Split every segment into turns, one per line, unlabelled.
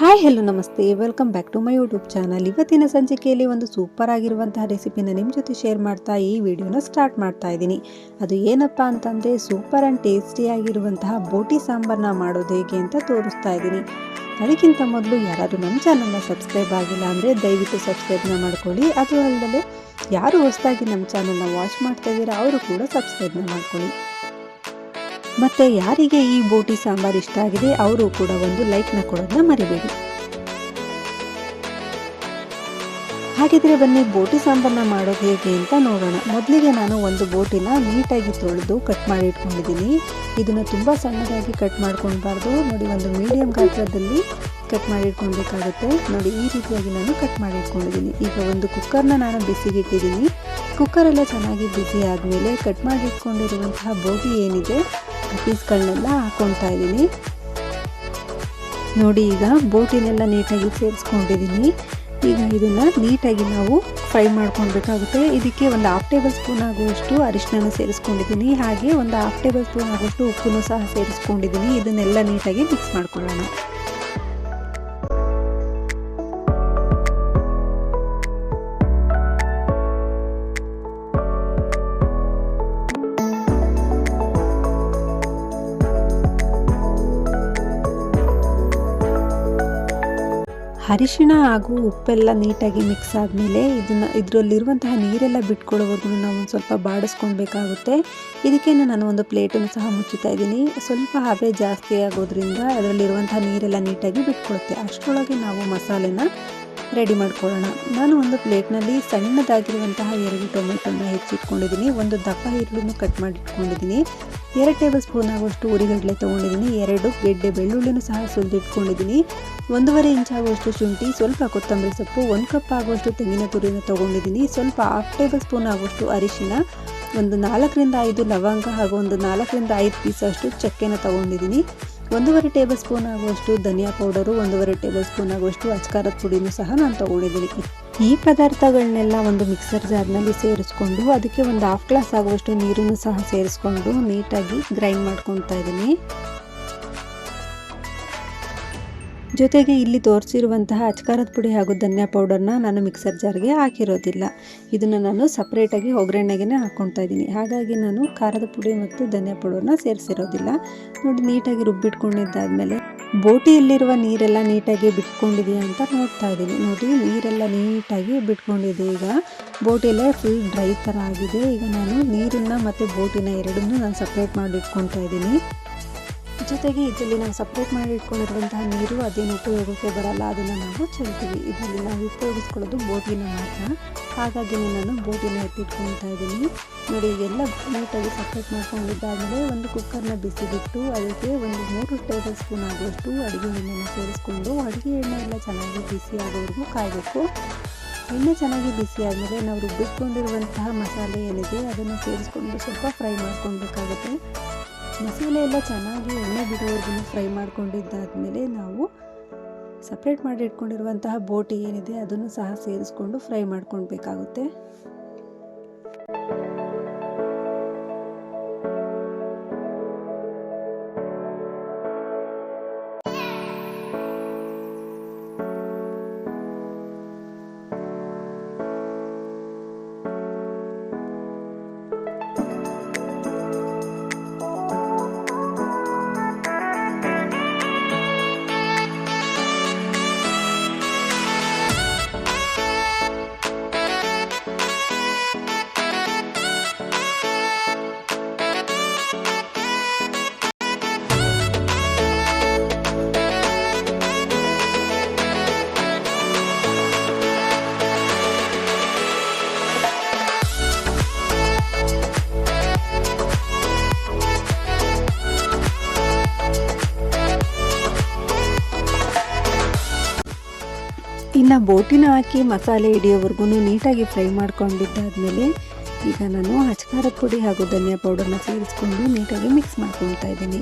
Hi hello ನಮಸ್ತೆ. Welcome back to my YouTube channel ಇವತ್ತಿನ ಸಂಚಿಕೆಯಲ್ಲಿ ಒಂದು ಸೂಪರ್ ಆಗಿರುವಂತಹ ರೆಸಿಪಿನ ನಿಮ್ಮ ಜೊತೆ ಶೇರ್ ಮಾಡ್ತಾ ಈ ವಿಡಿಯೋನ ಸ್ಟಾರ್ಟ್ ಮಾಡ್ತಾ ಇದ್ದೀನಿ. ಅದು ಏನಪ್ಪ ಅಂತಂದರೆ ಸೂಪರ್ ಆ್ಯಂಡ್ ಟೇಸ್ಟಿಯಾಗಿರುವಂತಹ ಬೋಟಿ ಸಾಂಬಾರನ್ನ ಮಾಡೋದು ಹೇಗೆ ಅಂತ ತೋರಿಸ್ತಾ ಇದ್ದೀನಿ. ಅದಕ್ಕಿಂತ ಮೊದಲು ಯಾರಾದರೂ ನಮ್ಮ ಚಾನಲ್ನ ಸಬ್ಸ್ಕ್ರೈಬ್ ಆಗಿಲ್ಲ ಅಂದರೆ ದಯವಿಟ್ಟು ಸಬ್ಸ್ಕ್ರೈಬ್ನ ಮಾಡ್ಕೊಳ್ಳಿ. ಅದು ಅಲ್ಲದೆ ಯಾರು ಹೊಸದಾಗಿ ನಮ್ಮ ಚಾನಲ್ನ ವಾಚ್ ಮಾಡ್ತಾ ಇದ್ದೀರಾ, ಅವರು ಕೂಡ ಸಬ್ಸ್ಕ್ರೈಬ್ನ ಮಾಡ್ಕೊಳ್ಳಿ. ಮತ್ತು ಯಾರಿಗೆ ಈ ಬೋಟಿ ಸಾಂಬಾರ್ ಇಷ್ಟ ಆಗಿದೆ ಅವರು ಕೂಡ ಒಂದು ಲೈಕ್ನ ಕೊಡೋದನ್ನ ಮರಿಬೇಡಿ. ಹಾಗಿದ್ರೆ ಬನ್ನಿ ಬೋಟಿ ಸಾಂಬಾರನ್ನ ಮಾಡೋದು ಹೇಗೆ ಅಂತ ನೋಡೋಣ. ಮೊದಲಿಗೆ ನಾನು ಒಂದು ಬೋಟಿನ ನೀಟಾಗಿ ತೊಳೆದು ಕಟ್ ಮಾಡಿ ಇಟ್ಕೊಂಡಿದ್ದೀನಿ. ಇದನ್ನು ತುಂಬ ಸಣ್ಣದಾಗಿ ಕಟ್ ಮಾಡ್ಕೊಳ್ಬಾರ್ದು. ನೋಡಿ, ಒಂದು ಮೀಡಿಯಂ ಗಾತ್ರದಲ್ಲಿ ಕಟ್ ಮಾಡಿ ಇಟ್ಕೊಳ್ಬೇಕಾಗುತ್ತೆ. ನೋಡಿ, ಈ ರೀತಿಯಾಗಿ ನಾನು ಕಟ್ ಮಾಡಿ ಇಟ್ಕೊಂಡಿದ್ದೀನಿ. ಈಗ ಒಂದು ಕುಕ್ಕರ್ನ ನಾನು ಬಿಸಿಗೆ ಇಟ್ಟಿದ್ದೀನಿ. ಕುಕ್ಕರೆಲ್ಲ ಚೆನ್ನಾಗಿ ಬಿಸಿ ಆದಮೇಲೆ ಕಟ್ ಮಾಡಿ ಇಟ್ಕೊಂಡಿರುವಂತಹ ಬೋಟಿ ಏನಿದೆ ಪೀಸ್ಗಳನ್ನೆಲ್ಲ ಹಾಕ್ಕೊಳ್ತಾ ಇದ್ದೀನಿ. ನೋಡಿ, ಈಗ ಬೋಟಿನೆಲ್ಲ ನೀಟಾಗಿ ಸೇರಿಸ್ಕೊಂಡಿದ್ದೀನಿ. ಈಗ ಇದನ್ನು ನೀಟಾಗಿ ನಾವು ಫ್ರೈ ಮಾಡ್ಕೊಳ್ಬೇಕಾಗುತ್ತೆ. ಇದಕ್ಕೆ ಒಂದು ಹಾಫ್ ಟೇಬಲ್ ಸ್ಪೂನ್ ಆಗುವಷ್ಟು ಅರಿಶಿನ ಸೇರಿಸ್ಕೊಂಡಿದ್ದೀನಿ. ಹಾಗೆ ಒಂದು ಹಾಫ್ ಟೇಬಲ್ ಸ್ಪೂನ್ ಆಗುವಷ್ಟು ಉಪ್ಪನ್ನು ಸಹ ಸೇರಿಸ್ಕೊಂಡಿದ್ದೀನಿ. ಇದನ್ನೆಲ್ಲ ನೀಟಾಗಿ ಮಿಕ್ಸ್ ಮಾಡ್ಕೊಳ್ಳೋಣ. ಅರಿಶಿಣ ಹಾಗೂ ಉಪ್ಪೆಲ್ಲ ನೀಟಾಗಿ ಮಿಕ್ಸ್ ಆದಮೇಲೆ ಇದನ್ನು ಇದರಲ್ಲಿರುವಂತಹ ನೀರೆಲ್ಲ ಬಿಟ್ಕೊಳ್ಳೋವರೆಗೂ ನಾವು ಒಂದು ಸ್ವಲ್ಪ ಬಾಡಿಸ್ಕೊಳ್ಬೇಕಾಗುತ್ತೆ. ಇದಕ್ಕೆ ನಾನು ಒಂದು ಪ್ಲೇಟನ್ನು ಸಹ ಮುಚ್ಚುತ್ತಾ ಇದ್ದೀನಿ. ಸ್ವಲ್ಪ ಹಬೆ ಜಾಸ್ತಿ ಆಗೋದ್ರಿಂದ ಅದರಲ್ಲಿರುವಂತಹ ನೀರೆಲ್ಲ ನೀಟಾಗಿ ಬಿಟ್ಕೊಳ್ಳುತ್ತೆ ಅಷ್ಟರೊಳಗೆ ನಾವು ಮಸಾಲೆನ ರೆಡಿ ಮಾಡ್ಕೊಳ್ಳೋಣ. ನಾನು ಒಂದು ಪ್ಲೇಟ್ನಲ್ಲಿ ಸಣ್ಣದಾಗಿರುವಂತಹ ಎರಡು ಟೊಮೆಟೊನ ಹೆಚ್ಚಿಟ್ಕೊಂಡಿದ್ದೀನಿ. ಒಂದು ದಪ್ಪ ಈರುಳ್ಳಿನೂ ಕಟ್ ಮಾಡಿ ಇಟ್ಕೊಂಡಿದ್ದೀನಿ ಎರಡು ಟೇಬಲ್ ಸ್ಪೂನ್ ಆಗುವಷ್ಟು ಉರಿಗಡಲೆ ತೊಗೊಂಡಿದ್ದೀನಿ. ಎರಡು ಗೆಡ್ಡೆ ಬೆಳ್ಳುಳ್ಳಿನೂ ಸಹ ಸುಲಿದಿಟ್ಕೊಂಡಿದ್ದೀನಿ. ಒಂದೂವರೆ ಇಂಚ್ ಆಗುವಷ್ಟು ಶುಂಠಿ, ಸ್ವಲ್ಪ ಕೊತ್ತಂಬರಿ ಸೊಪ್ಪು, ಒಂದು ಕಪ್ ಆಗುವಷ್ಟು ತೆಂಗಿನ ತುರಿನ ತೊಗೊಂಡಿದ್ದೀನಿ. ಸ್ವಲ್ಪ ಹಾಫ್ ಟೇಬಲ್ ಸ್ಪೂನ್ ಆಗುವಷ್ಟು ಅರಿಶಿನ ಒಂದು ನಾಲ್ಕರಿಂದ ಐದು ಲವಂಗ ಹಾಗೂ ಒಂದು ನಾಲ್ಕರಿಂದ ಐದು ಪೀಸ್ ಅಷ್ಟು ಚಕ್ಕೆನ ತೊಗೊಂಡಿದ್ದೀನಿ. ಒಂದೂವರೆ ಟೇಬಲ್ ಸ್ಪೂನ್ ಆಗುವಷ್ಟು ಧನಿಯಾ ಪೌಡರು, ಒಂದೂವರೆ ಟೇಬಲ್ ಸ್ಪೂನ್ ಆಗುವಷ್ಟು ಅಚ್ಕಾರದ ಪುಡಿನೂ ಸಹ ನಾನು ತಗೊಂಡಿದ್ದೀನಿ. ಈ ಪದಾರ್ಥಗಳನ್ನೆಲ್ಲ ಒಂದು ಮಿಕ್ಸರ್ ಜಾರ್ನಲ್ಲಿ ಸೇರಿಸ್ಕೊಂಡು ಅದಕ್ಕೆ ಒಂದು ಹಾಫ್ ಗ್ಲಾಸ್ ಆಗುವಷ್ಟು ನೀರನ್ನು ಸಹ ಸೇರಿಸ್ಕೊಂಡು ನೀಟಾಗಿ ಗ್ರೈಂಡ್ ಮಾಡ್ಕೊತಾ ಇದ್ದೀನಿ. ಜೊತೆಗೆ ಇಲ್ಲಿ ತೋರಿಸಿರುವಂತಹ ಅಚ್ಕಾರದ ಪುಡಿ ಹಾಗೂ ಧನಿಯಾ ಪೌಡರ್ನ ನಾನು ಮಿಕ್ಸರ್ ಜಾರ್ಗೆ ಹಾಕಿರೋದಿಲ್ಲ. ಇದನ್ನು ನಾನು ಸಪ್ರೇಟಾಗಿ ಒಗ್ಗರಣೆಗೇ ಹಾಕ್ಕೊತಾ ಇದ್ದೀನಿ. ಹಾಗಾಗಿ ನಾನು ಖಾರದ ಪುಡಿ ಮತ್ತು ಧನಿಯಾ ಪೌಡರ್ನ ಸೇರಿಸಿರೋದಿಲ್ಲ. ನೋಡಿ, ನೀಟಾಗಿ ರುಬ್ಬಿಟ್ಕೊಂಡಿದ್ದಾದಮೇಲೆ ಬೋಟಿಯಲ್ಲಿರುವ ನೀರೆಲ್ಲ ನೀಟಾಗಿ ಬಿಟ್ಕೊಂಡಿದೆಯಾ ಅಂತ ನೋಡ್ತಾ ಇದ್ದೀನಿ. ನೋಡಿ, ನೀರೆಲ್ಲ ನೀಟಾಗಿ ಬಿಟ್ಕೊಂಡಿದೆ. ಈಗ ಬೋಟಿಯಲ್ಲೇ ಫುಲ್ ಡ್ರೈ ಥರ ಆಗಿದೆ. ಈಗ ನಾನು ನೀರನ್ನು ಮತ್ತು ಬೋಟಿನ ಎರಡನ್ನೂ ನಾನು ಸಪ್ರೇಟ್ ಮಾಡಿ ಇಟ್ಕೊತಾ ಇದ್ದೀನಿ. ಜೊತೆಗೆ ಇದರಲ್ಲಿ ನಾವು ಸಪ್ರೇಟ್ ಮಾಡಿ ಇಟ್ಕೊಂಡಿರುವಂತಹ ನೀರು ಅದೇನು ಉಪಯೋಗಕ್ಕೆ ಬರಲ್ಲ, ಅದನ್ನು ನಾವು ಚೆಲ್ತೀವಿ. ಇದರಲ್ಲಿ ನಾವು ಉಪಯೋಗಿಸ್ಕೊಳ್ಳೋದು ಬೋಟಿನ ಮಾತ್ರ. ಹಾಗಾಗಿ ನಾನು ಬೋಟಿನ ಎತ್ತಿಟ್ಕೊಳ್ತಾ ಇದ್ದೀನಿ. ನೋಡಿ, ಎಲ್ಲ ನೀಟಾಗಿ ಸಪ್ರೇಟ್ ಮಾಡ್ಕೊಂಡಿದ್ದಾದಮೇಲೆ ಒಂದು ಕುಕ್ಕರ್ನ ಬಿಸಿಬಿಟ್ಟು ಅದಕ್ಕೆ ಒಂದು ಮೂರು ಟೇಬಲ್ ಸ್ಪೂನ್ ಆಗುವಷ್ಟು ಅಡುಗೆ ಎಣ್ಣೆನ ಸೇರಿಸ್ಕೊಂಡು, ಅಡುಗೆ ಎಣ್ಣೆ ಎಲ್ಲ ಚೆನ್ನಾಗಿ ಬಿಸಿ ಆಗೋವರೆಗೂ ಕಾಯಬೇಕು. ಎಣ್ಣೆ ಚೆನ್ನಾಗಿ ಬಿಸಿ ಆದಮೇಲೆ ನಾವು ರುಬ್ಬಿಟ್ಕೊಂಡಿರುವಂತಹ ಮಸಾಲೆ ಏನಿದೆ ಅದನ್ನು ಸೇರಿಸ್ಕೊಂಡು ಸ್ವಲ್ಪ ಫ್ರೈ ಮಾಡ್ಕೊಳ್ಬೇಕಾಗುತ್ತೆ. ಮಸಾಲೆ ಎಲ್ಲ ಚೆನ್ನಾಗಿ ಎಣ್ಣೆ ಬಿಡೋವರೆಗೂ ಫ್ರೈ ಮಾಡ್ಕೊಂಡಿದ್ದಾದಮೇಲೆ ನಾವು ಸಪ್ರೇಟ್ ಮಾಡಿ ಇಟ್ಕೊಂಡಿರುವಂತಹ ಬೋಟಿ ಏನಿದೆ ಅದನ್ನು ಸಹ ಸೇರಿಸ್ಕೊಂಡು ಫ್ರೈ ಮಾಡ್ಕೊಳ್ಬೇಕಾಗುತ್ತೆ. ಬೋಟಿನ ಹಾಕಿ ಮಸಾಲೆ ಹಿಡಿಯೋವರೆಗೂ ನೀಟಾಗಿ ಫ್ರೈ ಮಾಡ್ಕೊಂಡಿದ್ದಾದಮೇಲೆ ಈಗ ನಾನು ಹಚ್ಕಾರದ ಪುಡಿ ಹಾಗೂ ಧನಿಯಾ ಪೌಡರ್ನ ಸೇರಿಸ್ಕೊಂಡು ನೀಟಾಗಿ ಮಿಕ್ಸ್ ಮಾಡ್ಕೊಳ್ತಾ ಇದ್ದೀನಿ.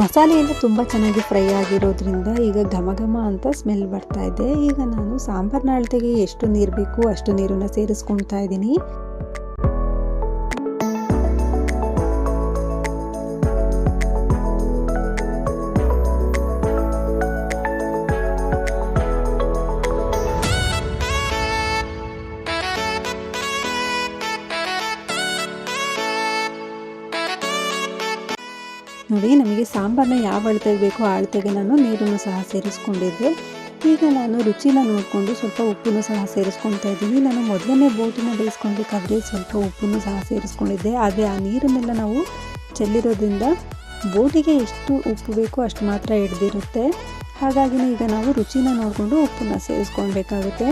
ಮಸಾಲೆ ಎಲ್ಲ ತುಂಬ ಚೆನ್ನಾಗಿ ಫ್ರೈ ಆಗಿರೋದ್ರಿಂದ ಈಗ ಘಮ ಘಮ ಅಂತ ಸ್ಮೆಲ್ ಬರ್ತಾ ಇದೆ. ಈಗ ನಾನು ಸಾಂಬಾರ್ನ ಅಳತೆಗೆ ಎಷ್ಟು ನೀರು ಬೇಕು ಅಷ್ಟು ನೀರನ್ನು ಸೇರಿಸ್ಕೊಳ್ತಾ ಇದ್ದೀನಿ. ನೋಡಿ, ನಮಗೆ ಸಾಂಬಾರನ್ನ ಯಾವ ಅಳತೆಗೆ ಬೇಕೋ ಆ ಅಳತೆಗೆ ನಾನು ನೀರನ್ನು ಸಹ ಸೇರಿಸ್ಕೊಂಡಿದ್ದೆ. ಈಗ ನಾನು ರುಚಿನ ನೋಡಿಕೊಂಡು ಸ್ವಲ್ಪ ಉಪ್ಪನ್ನು ಸಹ ಸೇರಿಸ್ಕೊಳ್ತಾ ಇದ್ದೀನಿ. ನಾನು ಮೊದಲನೇ ಬೋಟಿನ ಬೇಯಿಸ್ಕೊಳ್ಬೇಕಾದ್ರೆ ಸ್ವಲ್ಪ ಉಪ್ಪನ್ನು ಸಹ ಸೇರಿಸ್ಕೊಂಡಿದ್ದೆ. ಆದರೆ ಆ ನೀರನ್ನೆಲ್ಲ ನಾವು ಚೆಲ್ಲಿರೋದ್ರಿಂದ ಬೋಟಿಗೆ ಎಷ್ಟು ಉಪ್ಪು ಬೇಕೋ ಅಷ್ಟು ಮಾತ್ರ ಹಿಡ್ದಿರುತ್ತೆ. ಹಾಗಾಗಿ ಈಗ ನಾವು ರುಚಿನ ನೋಡಿಕೊಂಡು ಉಪ್ಪನ್ನು ಸೇರಿಸ್ಕೊಳ್ಬೇಕಾಗುತ್ತೆ.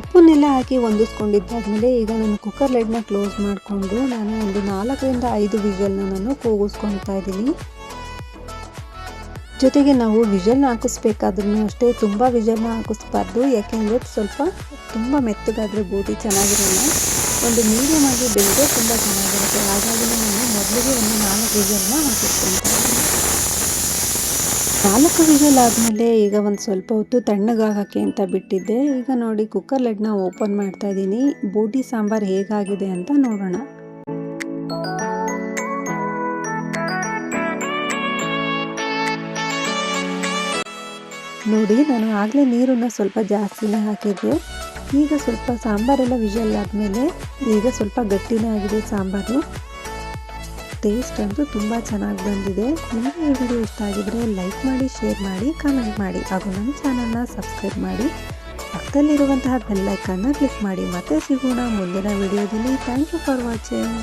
ಉಪ್ಪನ್ನೆಲ್ಲ ಹಾಕಿ ಹೊಂದಿಸ್ಕೊಂಡಿದ್ದಾದ್ಮೇಲೆ ಈಗ ನಾನು ಕುಕ್ಕರ್ ಲೆಡ್ನ ಕ್ಲೋಸ್ ಮಾಡಿಕೊಂಡು ನಾನು ಒಂದು ನಾಲ್ಕರಿಂದ ಐದು ವಿಜಲ್ನ ನಾನು ಕೂಗಿಸ್ಕೊಳ್ತಾ ಇದ್ದೀನಿ. ಜೊತೆಗೆ ನಾವು ವಿಜಲ್ನ ಹಾಕಿಸ್ಬೇಕಾದ್ರೂ ಅಷ್ಟೇ ತುಂಬ ವಿಷಲ್ನ ಹಾಕಿಸ್ಬಾರ್ದು, ಯಾಕೆಂದರೆ ಸ್ವಲ್ಪ ತುಂಬ ಮೆತ್ತಗಾದರೆ ಬೋಟಿ ಚೆನ್ನಾಗಿರಲ್ಲ. ಒಂದು ಮೀಡಿಯಮ್ ಆಗಿ ಬೆಳೆದ್ರೆ ತುಂಬ ಚೆನ್ನಾಗಿರುತ್ತೆ. ಹಾಗಾಗಿ ನಾನು ಮೊದಲಿಗೆ ಒಂದು ನಾಲ್ಕು ವಿಷಲ್ನ ಹಾಕಿಸ್ಕೊಳ್ತಾ ನಾಲ್ಕು ವಿಷಲ್ ಆದಮೇಲೆ ಈಗ ಒಂದು ಸ್ವಲ್ಪ ಹೊತ್ತು ತಣ್ಣಗಾಗಕ್ಕೆ ಅಂತ ಬಿಟ್ಟಿದ್ದೆ. ಈಗ ನೋಡಿ ಕುಕ್ಕರ್ ಲೆಡ್ನ ಓಪನ್ ಮಾಡ್ತಾ ಇದ್ದೀನಿ. ಬೂಟಿ ಸಾಂಬಾರು ಹೇಗಾಗಿದೆ ಅಂತ ನೋಡೋಣ. ನೋಡಿ, ನಾನು ಆಗಲೇ ನೀರನ್ನು ಸ್ವಲ್ಪ ಜಾಸ್ತಿನೇ ಹಾಕಿದ್ದೆ. ಈಗ ಸ್ವಲ್ಪ ಸಾಂಬಾರೆಲ್ಲ ವಿಷಲ್ ಆದಮೇಲೆ ಈಗ ಸ್ವಲ್ಪ ಗಟ್ಟಿನೇ ಆಗಿದೆ ಸಾಂಬಾರು. ಟೇಸ್ಟ್ ಅಂತೂ ತುಂಬ ಚೆನ್ನಾಗಿ ಬಂದಿದೆ. ನಿಮಗೆ ಈ ವಿಡಿಯೋ ಇಷ್ಟ ಆಗಿದ್ರೆ ಲೈಕ್ ಮಾಡಿ ಶೇರ್ ಮಾಡಿ ಕಮೆಂಟ್ ಮಾಡಿ. ಹಾಗೂ ನನ್ನ ಚಾನಲ್ನ ಸಬ್ಸ್ಕ್ರೈಬ್ ಮಾಡಿ. ಪಕ್ಕದಲ್ಲಿರುವಂತಹ ಬೆಲ್ಲೈಕನ್ನ ಕ್ಲಿಕ್ ಮಾಡಿ. ಮತ್ತೆ ಸಿಗೋಣ ಮುಂದಿನ ವಿಡಿಯೋದಲ್ಲಿ. Thank you for watching